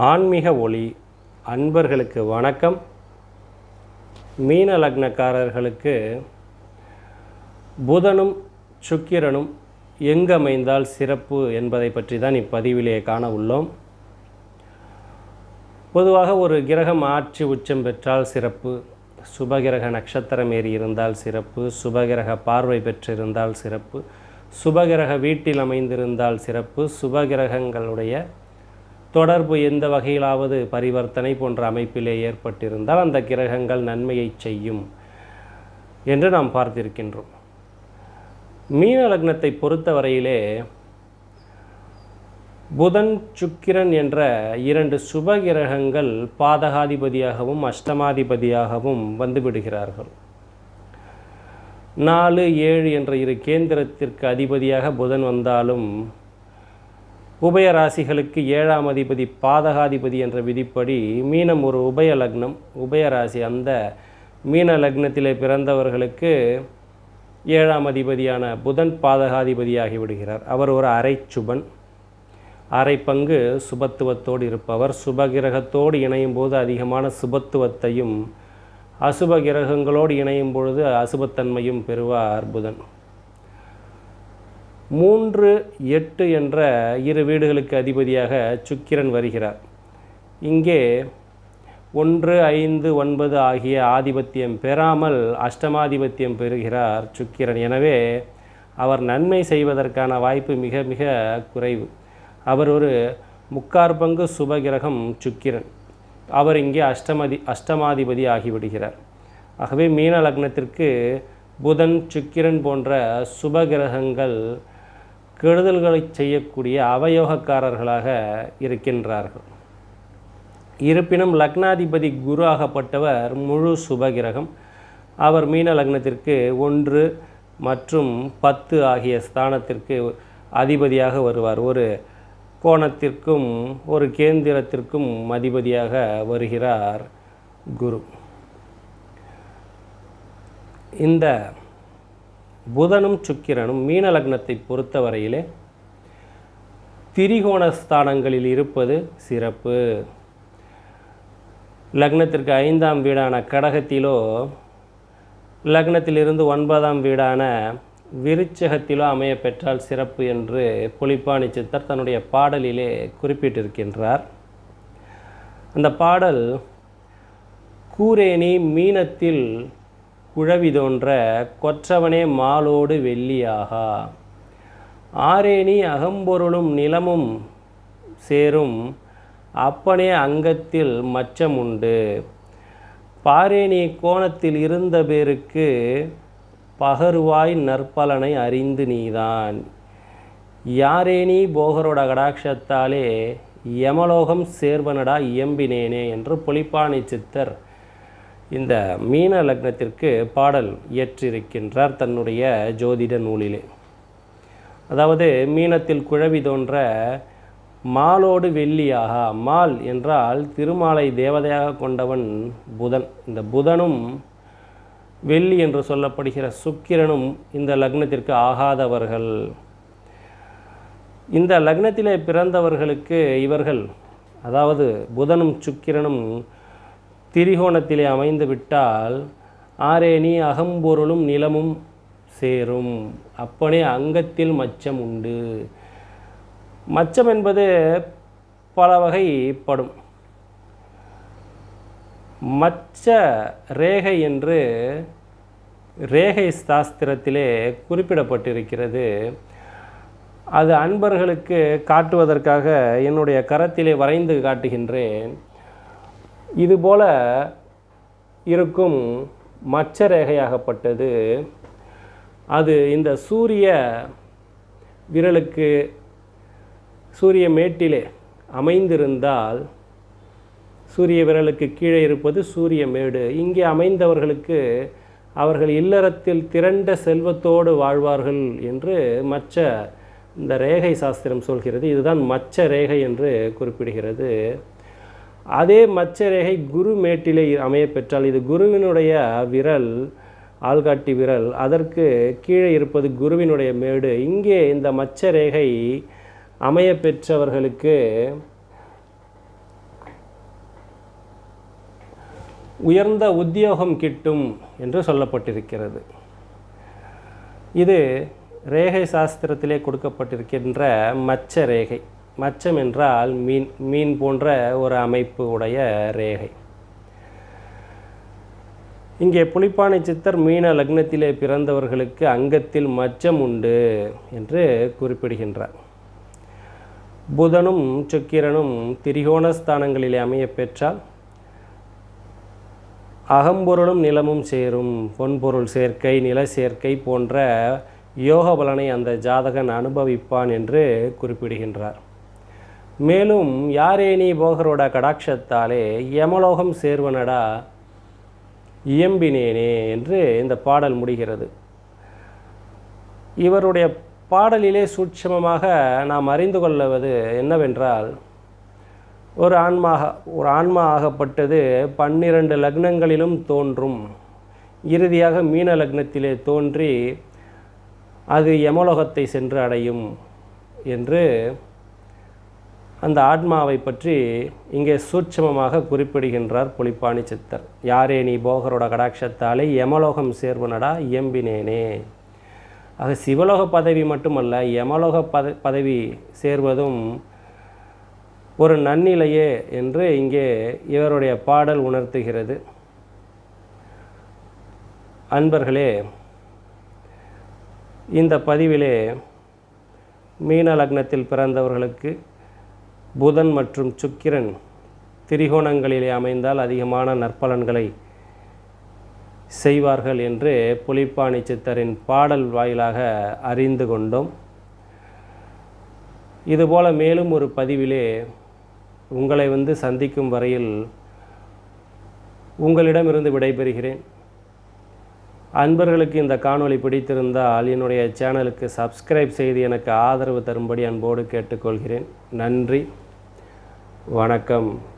ஆன்மீக ஒளி அன்பர்களுக்கு வணக்கம். மீன லக்னக்காரர்களுக்கு புதனும் சுக்கிரனும் எங்கமைந்தால் சிறப்பு என்பதை பற்றி தான் இப்பதிவிலே காண உள்ளோம். பொதுவாக ஒரு கிரகம் ஆட்சி உச்சம் பெற்றால் சிறப்பு சுபகிரக நட்சத்திரம் ஏறி இருந்தால் சிறப்பு சுபகிரக பார்வை பெற்றிருந்தால் சிறப்பு சுபகிரக வீட்டில் அமைந்திருந்தால் சிறப்பு சுபகிரகங்களுடைய தொடர்பு எந்த வகையிலாவது பரிவர்த்தனை போன்ற அமைப்பிலே ஏற்பட்டிருந்தால் அந்த கிரகங்கள் நன்மையை செய்யும் என்று நாம் பார்த்திருக்கின்றோம். மீன லக்னத்தை பொறுத்தவரையிலே புதன் சுக்கிரன் என்ற இரண்டு சுப கிரகங்கள் பாதகாதிபதியாகவும் அஷ்டமாதிபதியாகவும் வந்துவிடுகிறார்கள் நாலு ஏழு என்ற இரு கேந்திரத்திற்கு அதிபதியாக புதன் வந்தாலும் உபய ராசிகளுக்கு ஏழாம் அதிபதி பாதகாதிபதி என்ற விதிப்படி மீனம் ஒரு உபய லக்னம். உபய ராசி அந்த மீன லக்னத்திலே பிறந்தவர்களுக்கு ஏழாம் அதிபதியான புதன் பாதகாதிபதியாகி விடுகிறார். அவர் ஒரு அரை சுபன் அரை பங்கு சுபத்துவத்தோடு இருப்பவர். சுபகிரகத்தோடு இணையும் போது அதிகமான சுபத்துவத்தையும் அசுப கிரகங்களோடு இணையும் பொழுது அசுபத்தன்மையும் பெறுவார் புதன். மூன்று எட்டு என்ற இரு வீடுகளுக்கு அதிபதியாக சுக்கிரன் வருகிறார். இங்கே ஒன்று ஐந்து ஒன்பது ஆகிய ஆதிபத்தியம் பெறாமல் அஷ்டமாதிபத்தியம் பெறுகிறார் சுக்கிரன். எனவே அவர் நன்மை செய்வதற்கான வாய்ப்பு மிக மிக குறைவு. அவர் ஒரு முக்கார் பங்கு சுபகிரகம் சுக்கிரன். அவர் இங்கே அஷ்டமதி அஷ்டமாதிபதி ஆகிவிடுகிறார். ஆகவே மீன லக்னத்திற்கு புதன் சுக்கிரன் போன்ற சுபகிரகங்கள் கெடுதல்களை செய்யக்கூடிய அவயோகக்காரர்களாக இருக்கின்றார்கள். இருப்பினும் லக்னாதிபதி குரு ஆகப்பட்டவர் முழு சுபகிரகம். அவர் மீன லக்னத்திற்கு ஒன்று மற்றும் பத்து ஆகிய ஸ்தானத்திற்கு அதிபதியாக வருவார். ஒரு கோணத்திற்கும் ஒரு கேந்திரத்திற்கும் அதிபதியாக வருகிறார் குரு. இந்த புதனும் சுக்கிரனும் மீன லக்னத்தை பொறுத்தவரையிலே திரிகோண ஸ்தானங்களில் இருப்பது சிறப்பு. லக்னத்திற்கு ஐந்தாம் வீடான கடகத்திலோ லக்னத்திலிருந்து ஒன்பதாம் வீடான விருச்சகத்திலோ அமைய பெற்றால் சிறப்பு என்று புலிப்பாணி சித்தர் தன்னுடைய பாடலிலே குறிப்பிட்டிருக்கின்றார். அந்த பாடல் கூரேணி மீனத்தில் குழவி தோன்ற கொற்றவனே மாலோடு வெள்ளியாகா. ஆரேணி அகம்பொருளும் நிலமும் சேரும் அப்பனே அங்கத்தில் மச்சம் உண்டு பாரேணி கோணத்தில் இருந்த பேருக்கு பகருவாய் நற்பலனை அறிந்து நீதான். யாரேனி போகரோட கடாட்சத்தாலே யமலோகம் சேர்வனடா இயம்பினேனே என்று புலிப்பாணி சித்தர் இந்த மீன லக்னத்திற்கு பாடல் இயற்றிருக்கின்றார் தன்னுடைய ஜோதிட நூலிலே. அதாவது மீனத்தில் குழவி தோன்ற மாலோடு வெள்ளியாக மால் என்றால் திருமாலை தேவதையாக கொண்டவன் புதன். இந்த புதனும் வெள்ளி என்று சொல்லப்படுகிற சுக்கிரனும் இந்த லக்னத்திற்கு ஆகாதவர்கள். இந்த லக்னத்திலே பிறந்தவர்களுக்கு இவர்கள் அதாவது புதனும் சுக்கிரனும் திரிகோணத்திலே அமைந்து விட்டால் ஆரேணி அகம்பொருளும் நிலமும் சேரும். அப்பனே அங்கத்தில் மச்சம் உண்டு. மச்சம் என்பது பல வகைப்படும். மச்ச ரேகை என்று ரேகை சாஸ்திரத்திலே குறிப்பிடப்பட்டிருக்கிறது. அது அன்பர்களுக்கு காட்டுவதற்காக என்னுடைய கரத்திலே வரைந்து காட்டுகின்றேன். இதுபோல இருக்கும் மச்ச ரேகையாகப்பட்டது. அது இந்த சூரிய விரலுக்கு சூரிய மேட்டிலே அமைந்திருந்தால் சூரிய விரலுக்கு கீழே இருப்பது சூரிய மேடு. இங்கே அமைந்தவர்களுக்கு அவர்கள் இல்லறத்தில் திரண்ட செல்வத்தோடு வாழ்வார்கள் என்று மச்ச இந்த ரேகை சாஸ்திரம் சொல்கிறது. இதுதான் மச்ச ரேகை என்று குறிப்பிடுகிறது. அதே மச்சரேகை குரு மேட்டிலே அமைய பெற்றால் இது குருவினுடைய விரல் ஆள்காட்டி விரல் அதற்கு கீழே இருப்பது குருவினுடைய மேடு. இங்கே இந்த மச்சரேகை அமைய பெற்றவர்களுக்கு உயர்ந்த உத்தியோகம் கிட்டும் என்று சொல்லப்பட்டிருக்கிறது. இது ரேகை சாஸ்திரத்திலே கொடுக்கப்பட்டிருக்கின்ற மச்ச ரேகை மச்சம் என்றால் மீன் மீன் போன்ற ஒரு அமைப்பு உடைய ரேகை. இங்கே புலிப்பானை சித்தர் மீன லக்னத்திலே பிறந்தவர்களுக்கு அங்கத்தில் மச்சம் உண்டு என்று குறிப்பிடுகின்றார். புதனும் சுக்கிரனும் திரிகோண ஸ்தானங்களிலே அமைய பெற்றால் அகம்பொருளும் நிலமும் சேரும் பொன்பொருள் சேர்க்கை நில சேர்க்கை போன்ற யோக பலனை அந்த ஜாதகன் அனுபவிப்பான் என்று குறிப்பிடுகின்றார். மேலும் யாரேனி போகரோட கடாட்சத்தாலே யமலோகம் சேர்வனடா இயம்பினேனே என்று இந்த பாடல் முடிகிறது. இவருடைய பாடலிலே சூட்சமமாக நாம் அறிந்து கொள்வது என்னவென்றால் ஒரு ஆன்மாக ஒரு ஆன்மா ஆகப்பட்டது பன்னிரண்டு லக்னங்களிலும் தோன்றும். இறுதியாக மீன லக்னத்திலே தோன்றி அது யமலோகத்தை சென்று அடையும் என்று அந்த ஆத்மாவை பற்றி இங்கே சூட்சமமாக குறிப்பிடுகின்றார் புலிப்பாணி சித்தர். யாரே நீ போகரோட கடாட்சத்தாலே யமலோகம் சேர்வனடா இயம்பினேனே. ஆக சிவலோக பதவி மட்டுமல்ல யமலோக பத பதவி சேர்வதும் ஒரு நன்னிலையே என்று இங்கே இவருடைய பாடல் உணர்த்துகிறது. அன்பர்களே இந்த பதிவிலே மீன லக்னத்தில் பிறந்தவர்களுக்கு புதன் மற்றும் சுக்கிரன் திரிகோணங்களிலே அமைந்தால் அதிகமான நற்பலன்களை செய்வார்கள் என்று புலிப்பாணி சித்தரின் பாடல் வாயிலாக அறிந்து கொண்டோம். இதுபோல மேலும் ஒரு பதிவிலே உங்களை வந்து சந்திக்கும் வரையில் உங்களிடமிருந்து விடைபெறுகிறேன். அன்பர்களுக்கு இந்த காணொளி பிடித்திருந்தால் என்னுடைய சேனலுக்கு சப்ஸ்கிரைப் செய்து எனக்கு ஆதரவு தரும்படி அன்போடு கேட்டுக்கொள்கிறேன். நன்றி. வணக்கம்.